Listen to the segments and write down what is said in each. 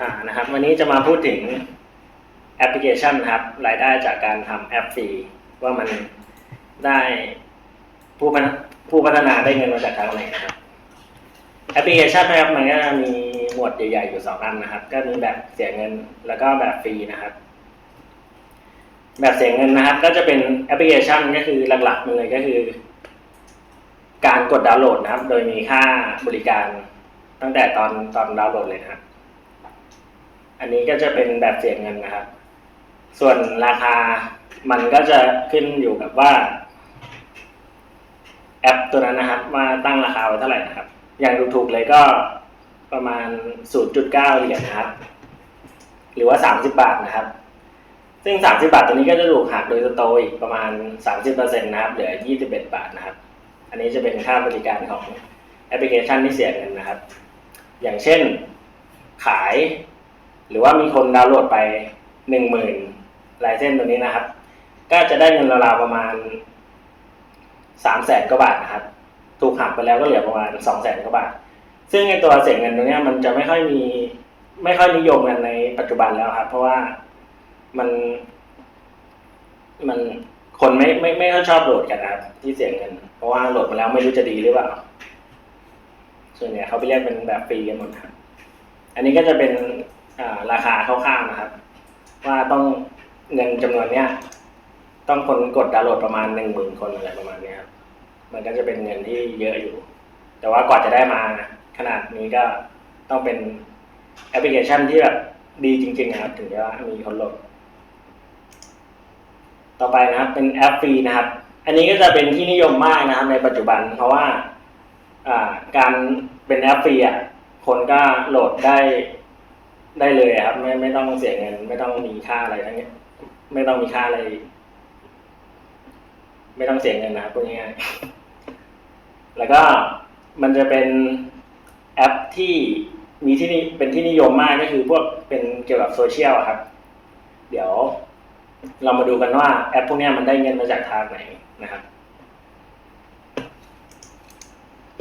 อ่านะครับวันนี้จะมาพูดถึงแอปพลิเคชันครับรายได้จากการทำแอปฟรีว่ามันได้ผู้พัฒนาผู้พัฒนาได้เงินมาจากทางไหนนะครับแอปพลิเคชันนะครับมันก็มีหมวดใหญ่ๆอยู่สองอันนะครับ ก็มีแบบเสียเงินแล้วก็แบบฟรีนะครับ แบบเสียเงินนะครับ ก็จะเป็นแอปพลิเคชันก็คือหลักๆเลยก็คือ การกดดาวน์โหลดนะครับ โดยมีค่าบริการตั้งแต่ตอนตอนดาวน์โหลดเลยนะครับ อันนี้ก็จะเป็นแบบเสียเงินนะครับ ส่วนราคามันก็จะขึ้นอยู่กับว่า แอปตัวนั้นนะครับว่าตั้งราคาไว้เท่าไหร่นะครับ อย่างถูกๆเลยก็ประมาณ 0.9เหรียญนะครับ หรือว่า 30 บาทนะครับ ซึ่ง 30 บาทตัวนี้ก็จะถูกหักโดยสโตร์อีกประมาณ 30%นะครับเหลือ 21 บาทนะครับ อันนี้จะเป็นค่าบริการของแอปพลิเคชันที่เสียเงินนะครับ อย่างเช่นขาย หรือว่ามีคนดาวน์โหลดไป10,000ลายเส้นตัวนี้นะครับ ก็จะได้เงินราวๆประมาณ3แสนกว่าบาทนะครับ ถูกหักไปแล้วก็เหลือประมาณ2แสนกว่าบาท ซึ่งในตัวเสียเงินตรงนี้มันจะไม่ค่อยมีไม่ค่อยนิยมกันในปัจจุบันแล้วครับ เพราะว่ามัน มันคนไม่ไม่ไม่ค่อยชอบโหลดกันนะครับที่เสียเงิน เพราะว่าโหลดมาแล้วไม่รู้จะดีหรือเปล่า ส่วนใหญ่เขาไปเรียกเป็นแบบฟรีกันหมดครับ อันนี้ก็จะเป็น ราคาคร่าวๆนะครับ ว่าต้องเงินจำนวนเนี้ยต้องคนกดดาวน์โหลดประมาณหนึ่งหมื่นคนอะไรประมาณเนี้ยครับมันก็จะเป็นเงินที่เยอะอยู่ แต่ว่ากว่าจะได้มาขนาดนี้ก็ต้องเป็นแอปพลิเคชันที่แบบดีจริงๆนะครับ ถึงจะมีคนโหลด ต่อไปนะครับ เป็นแอปฟรีนะครับ อันนี้ก็จะเป็นที่นิยมมากนะครับในปัจจุบัน เพราะว่าการเป็นแอปฟรีอะคนก็โหลดได้ ได้เลยครับ ไม่ไม่ต้องเสียเงิน ไม่ต้องมีค่าอะไรทั้งนี้ไม่ต้องมีค่าอะไร ไม่ต้องเสียเงินนะพูดง่ายๆแล้วก็มันจะเป็นแอปที่มีที่นี่เป็นที่นิยมมากก็คือพวกเป็นเกี่ยวกับโซเชียลครับ เดี๋ยวเรามาดูกันว่าแอปพวกนี้มันได้เงินมาจากทางไหนนะครับ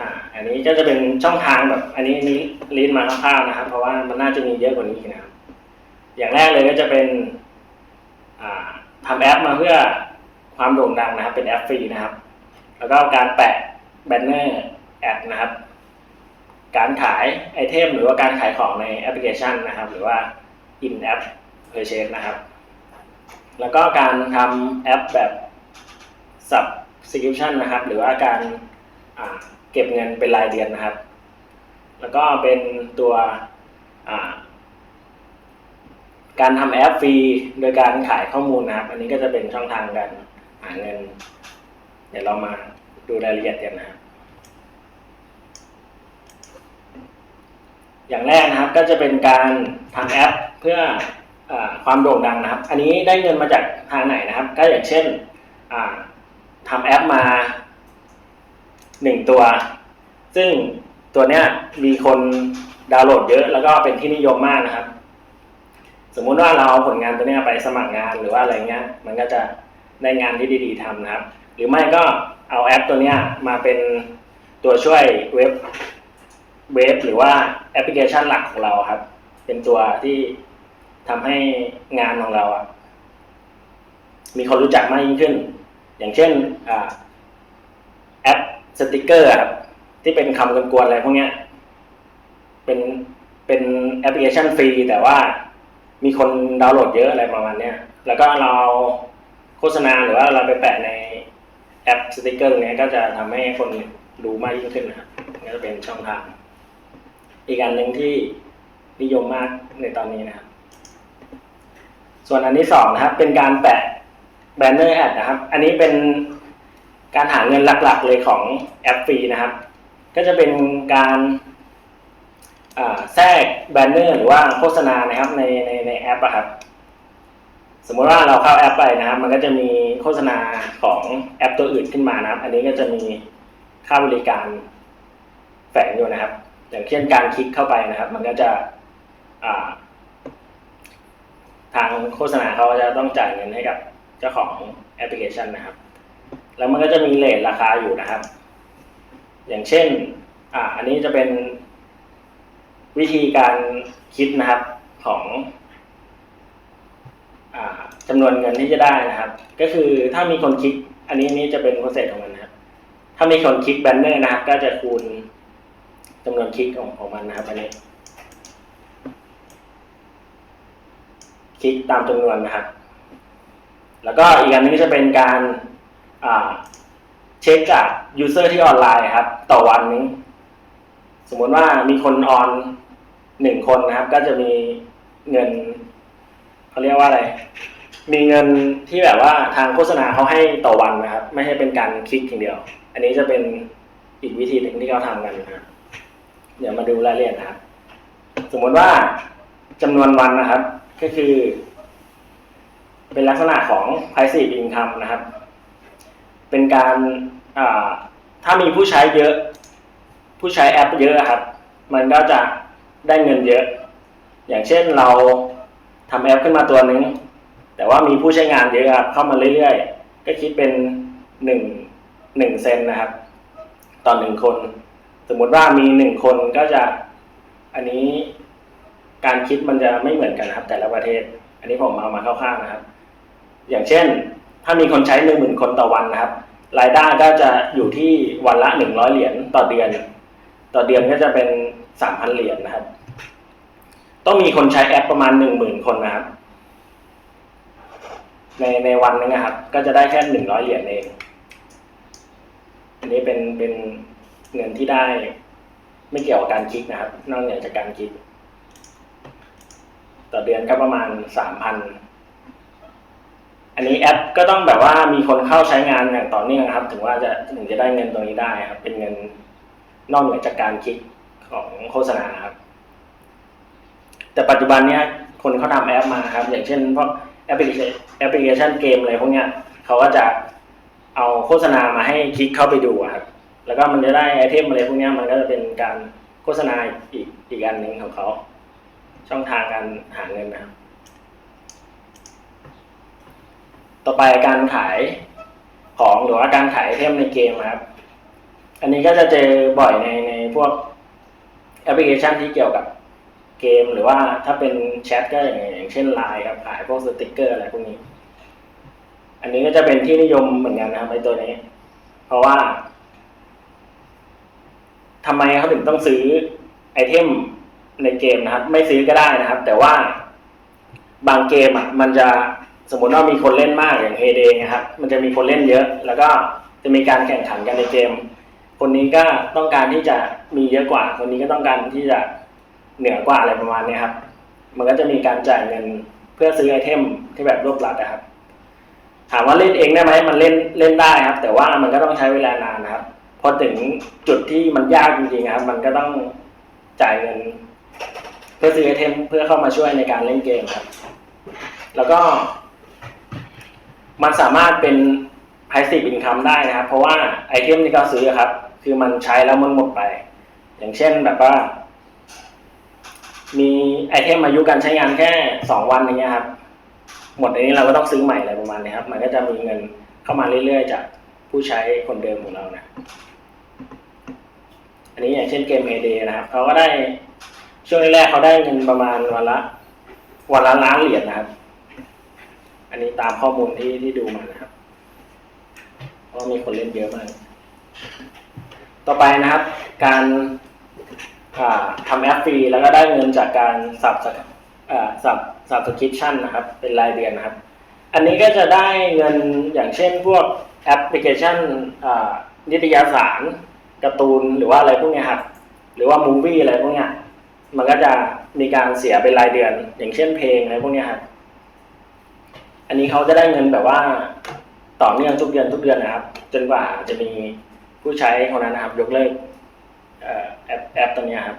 อ่าอันนี้ก็จะเป็นช่องทางแบบอันนี้นี้ลิสต์มาคร่าวๆนะครับ เพราะว่ามันน่าจะมีเยอะกว่านี้นะครับ อย่างแรกเลยก็จะเป็นอ่าทำแอปมาเพื่อความโด่งดังนะครับ เป็นแอปฟรีนะครับ แล้วก็การแปะแบนเนอร์แอดนะครับ การขายไอเทมหรือว่าการขายของในแอปพลิเคชันนะครับ หรือว่า in app purchase นะครับ แล้วก็การทำแอปแบบ subscription นะครับ หรือว่าการ เก็บเงินเป็นรายเดือนนะครับ แล้วก็เป็นตัวการทำแอปฟรีโดยการขายข้อมูลนะครับ อันนี้ก็จะเป็นช่องทางการหาเงิน เดี๋ยวเรามาดูรายละเอียดกันนะครับ อย่างแรกนะครับก็จะเป็นการทำแอปเพื่ออความโด่งดังนะครับ อันนี้ได้เงินมาจากทางไหนนะครับ ก็อย่างเช่นทำแอปมา หนึ่งตัว ซึ่งตัวเนี้ยมีคนดาวน์โหลดเยอะแล้วก็เป็นที่นิยมมากนะครับ สมมุติว่าเราเอาผลงานตัวเนี้ยไปสมัครงานหรือว่าอะไรเงี้ย มันก็จะได้งานที่ดีๆทำนะครับ หรือไม่ก็เอาแอปตัวเนี้ยมาเป็นตัวช่วยเว็บเว็บหรือว่าแอปพลิเคชันหลักของเราครับ เป็นตัวที่ทำให้งานของเราอะมีคนรู้จักมากยิ่งขึ้น อย่างเช่นอ่า สติกเกอร์ครับที่เป็นคำกวนๆอะไรพวกเนี้ย เป็นเป็นแอปพลิเคชันฟรีแต่ว่ามีคนดาวน์โหลดเยอะอะไรประมาณเนี้ย แล้วก็เราโฆษณาหรือว่าเราไปแปะในแอปสติกเกอร์ตรงนี้ก็จะทำให้คนดูมากยิ่งขึ้นนะครับนี่ก็จะเป็นช่องทาง อีกอันหนึ่งที่นิยมมากในตอนนี้นะครับ ส่วนอันที่สองนะครับ เป็นการแปะแบนเนอร์แอดนะครับ อันนี้เป็น การหาเงินหลักๆเลยของแอปฟรีนะครับ ก็จะเป็นการแทรกแบนเนอร์หรือว่าโฆษณานะครับในในในแอปอะครับ สมมติว่าเราเข้าแอปไปนะครับ มันก็จะมีโฆษณาของแอปตัวอื่นขึ้นมานะครับ อันนี้ก็จะมีค่าบริการแฝงอยู่นะครับ อย่างเช่นการคลิกเข้าไปนะครับ มันก็จะทางโฆษณาเขาจะต้องจ่ายเงินให้กับเจ้าของแอปพลิเคชันนะครับ แล้วมันก็จะมีเลทราคาอยู่นะครับ อย่างเช่น อ่า อันนี้จะเป็นวิธีการคิดนะครับของอจำนวนเงินที่จะได้นะครับ ก็คือถ้ามีคนคลิก อันนี้นี่จะเป็นโปรเซสของมันนะครับ ถ้ามีคนคลิกแบนเนอร์นะครับ ก็จะคูณจำนวนคลิกของของมันนะครับอันนี้คลิกตามจำนวนนะครับ แล้วก็อีกอันนึงจะเป็นการ เช็คจากยูเซอร์ที่ออนไลน์ครับ ต่อวันนึงสมมติว่ามีคนออนหนึ่งคนนะครับ ก็จะมีเงินเขาเรียกว่าอะไร มีเงินที่แบบว่าทางโฆษณาเขาให้ต่อวันนะครับ ไม่ใช่เป็นการคลิกอย่างเดียว อันนี้จะเป็นอีกวิธีหนึ่งที่เขาทำกันนะครับเดี๋ยวมาดูรายละเอียดนะครับ สมมติว่าจำนวนวันนะครับ ก็คือ เป็นลักษณะของ passive income นะครับ เป็นการถ้ามีผู้ใช้เยอะ ผู้ใช้แอปเยอะครับ มันก็จะได้เงินเยอะ อย่างเช่นเราทำแอปขึ้นมาตัวหนึ่งแต่ว่ามีผู้ใช้งานเยอะครับเข้ามาเรื่อยๆ ก็คิดเป็นหนึ่งหนึ่งเซนนะครับ ต่อหนึ่งคน สมมุติว่ามีหนึ่งคนก็จะอันนี้การคิดมันจะไม่เหมือนกันครับ แต่ละประเทศ อันนี้ผมเอามาคร่าวๆนะครับ อย่างเช่น ถ้ามีคนใช้หนึ่งหมื่นคนต่อวันนะครับ รายได้ก็จะอยู่ที่วันละหนึ่งร้อยเหรียญต่อเดือน ต่อเดือนก็จะเป็นสามพันเหรียญนะครับ ต้องมีคนใช้แอปประมาณหนึ่งหมื่นคนนะครับ ในในวันนึงนะครับ ก็จะได้แค่หนึ่งร้อยเหรียญเอง อันนี้เป็นเป็นเงินที่ได้ไม่เกี่ยวกับการคลิกนะครับ นอกเหนือจากการคลิก ต่อเดือนก็ประมาณสามพัน อันนี้แอปก็ต้องแบบว่ามีคนเข้าใช้งานอย่างต่อเนื่องนะครับ ถึงว่าจะถึงจะได้เงินตรงนี้ได้ครับ เป็นเงินนอกเหนือจากการคลิกของโฆษณาครับ แต่ปัจจุบันเนี้ยคนเขาทำแอปมาครับ อย่างเช่นพวกแอปพลิเคชันแอปพลิเคชันเกมอะไรพวกเนี้ยเขาก็จะเอาโฆษณามาให้คลิกเข้าไปดูครับ แล้วก็มันจะได้ไอเทมอะไรพวกเนี้ยมันก็จะเป็นการโฆษณาอีกอีกอันหนึ่งของเขาช่องทางการหาเงินนะครับ ต่อไปการขายของหรือว่าการขายไอเทมในเกมนะครับ อันนี้ก็จะเจอบ่อยในในพวกแอปพลิเคชันที่เกี่ยวกับเกม หรือว่าถ้าเป็นแชทก็อย่างอย่างเช่นไลน์ครับขายพวกสติกเกอร์อะไรพวกนี้ อันนี้ก็จะเป็นที่นิยมเหมือนกันนะครับไอตัวนี้ เพราะว่าทำไมเขาถึงต้องซื้อไอเทมในเกมนะครับ ไม่ซื้อก็ได้นะครับ แต่ว่าบางเกมอะมันจะ สมมติว่ามีคนเล่นมากอย่างเฮเดนะครับ มันจะมีคนเล่นเยอะ แล้วก็จะมีการแข่งขันกันในเกม คนนี้ก็ต้องการที่จะมีเยอะกว่า คนนี้ก็ต้องการที่จะเหนือกว่าอะไรประมาณนี้ครับ มันก็จะมีการจ่ายเงินเพื่อซื้อไอเทมที่แบบรวบรัดนะครับ ถามว่าเล่นเองได้ไหมมันเล่นเล่นได้ครับ แต่ว่ามันก็ต้องใช้เวลานานนะครับ พอถึงจุดที่มันยากจริงๆครับ มันก็ต้องจ่ายเงิน เพื่อซื้อไอเทมเพื่อเข้ามาช่วยในการเล่นเกมครับ แล้วก็ มันสามารถเป็น passive income ได้นะครับ เพราะว่าไอเทมที่เขาซื้อครับ คือมันใช้แล้วมันหมดไป อย่างเช่นแบบว่า มีไอเทมอายุการใช้งานแค่สองวันอย่างเงี้ยครับ หมดอันนี้เราก็ต้องซื้อใหม่อะไรประมาณนี้ครับ มันก็จะมีเงินเข้ามาเรื่อยๆ จากผู้ใช้คนเดิมของเรานะอันนี้อย่างเช่นเกม Payday นะครับเขาก็ได้ช่วงแรกๆเขาได้เงินประมาณวันละวันละล้านเหรียญนะครับ อันนี้ตามข้อมูลที่ที่ดูมานะครับ เพราะมีคนเล่นเยอะมาก ต่อไปนะครับ การาทำแอปฟรีแล้วก็ได้เงินจากการสับสับสับสคริปชั่นนะครับ เป็นรายเดือนนะครับ อันนี้ก็จะได้เงินอย่างเช่นพวกแอปพลิเคชันนิตยสารการ์ตูนหรือว่าอะไรพวกนี้ครับหรือว่ามูฟวี่อะไรพวกนี้มันก็จะมีการเสียเป็นรายเดือน อย่างเช่นเพลงอะไรพวกนี้ครับ อันนี้เขาจะได้เงินแบบว่าต่อเนื่องทุกเดือนทุกเดือนนะครับ จนกว่าจะมีผู้ใช้คนนั้นนะครับ ยกเลิกแอปแอปตัวนี้ครับ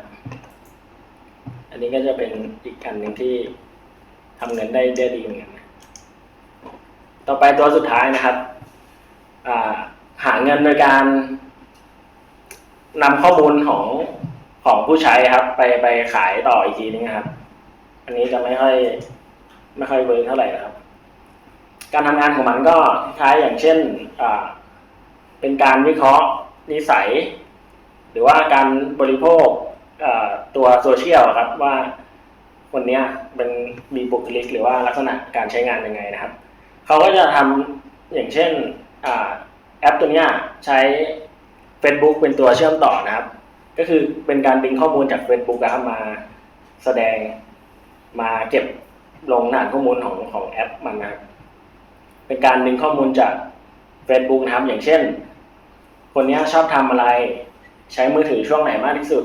อันนี้ก็จะเป็นอีกอันหนึ่งที่ทำเงินได้ได้ดีเหมือนกันต่อไปตัวสุดท้ายนะครับหาเงินโดยการนำข้อมูลของของผู้ใช้ครับ ไปไปขายต่ออีกทีนึงครับ อันนี้จะไม่ค่อยไม่ค่อยเวิร์กเท่าไหร่นะครับ การทำงานของมันก็คล้ายอย่างเช่นเป็นการวิเคราะห์นิสัย หรือว่าการบริโภคตัวโซเชียลครับว่าคนเนี้ยเป็นมีบุคลิกหรือว่าลักษณะการใช้งานยังไงนะครับเขาก็จะทำอย่างเช่นอแอปตัวเนี้ยใช้ Facebook เป็นตัวเชื่อมต่อนะครับ ก็คือเป็นการดึงข้อมูลจาก Facebook นะครับมาแสดงมาเก็บลงฐานข้อมูลของของแอปมันนะครับ เป็นการดึงข้อมูลจาก Facebook นะครับ อย่างเช่น คนนี้ชอบทำอะไร ใช้มือถือช่วงไหนมากที่สุด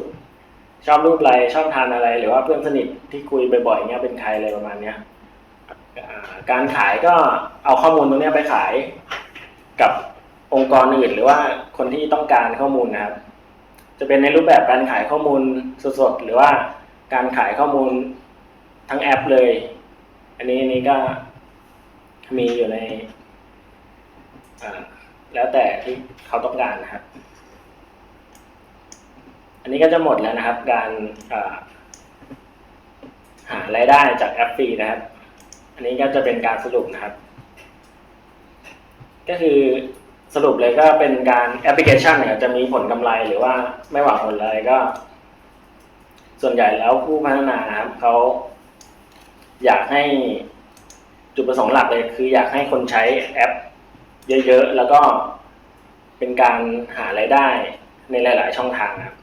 ชอบรูปอะไร ชอบทานอะไร หรือว่าเพื่อนสนิทที่คุยบ่อยๆเนี้ยเป็นใครอะไรประมาณเนี้ยการขายก็เอาข้อมูลตรงนี้ไปขายกับองค์กรอื่น หรือว่าคนที่ต้องการข้อมูลนะครับ จะเป็นในรูปแบบการขายข้อมูลสดๆหรือว่าการขายข้อมูลทั้งแอปเลย อันนี้อันนี้ก็ มีอยู่ในแล้วแต่ที่เขาต้องการนะครับ อันนี้ก็จะหมดแล้วนะครับ การหารายได้จากแอปฟรีนะครับ อันนี้ก็จะเป็นการสรุปนะครับ ก็คือสรุปเลยก็เป็นการแอปพลิเคชันเนี่ยจะมีผลกำไรหรือว่าไม่หวังผลอะไรก็ ส่วนใหญ่แล้วผู้พัฒนานะครับเขาอยากให้ จุดประสงค์หลักเลยคืออยากให้คนใช้แอป เยอะๆ แล้วก็เป็นการหารายได้ในหลาย ๆ ช่องทางครับ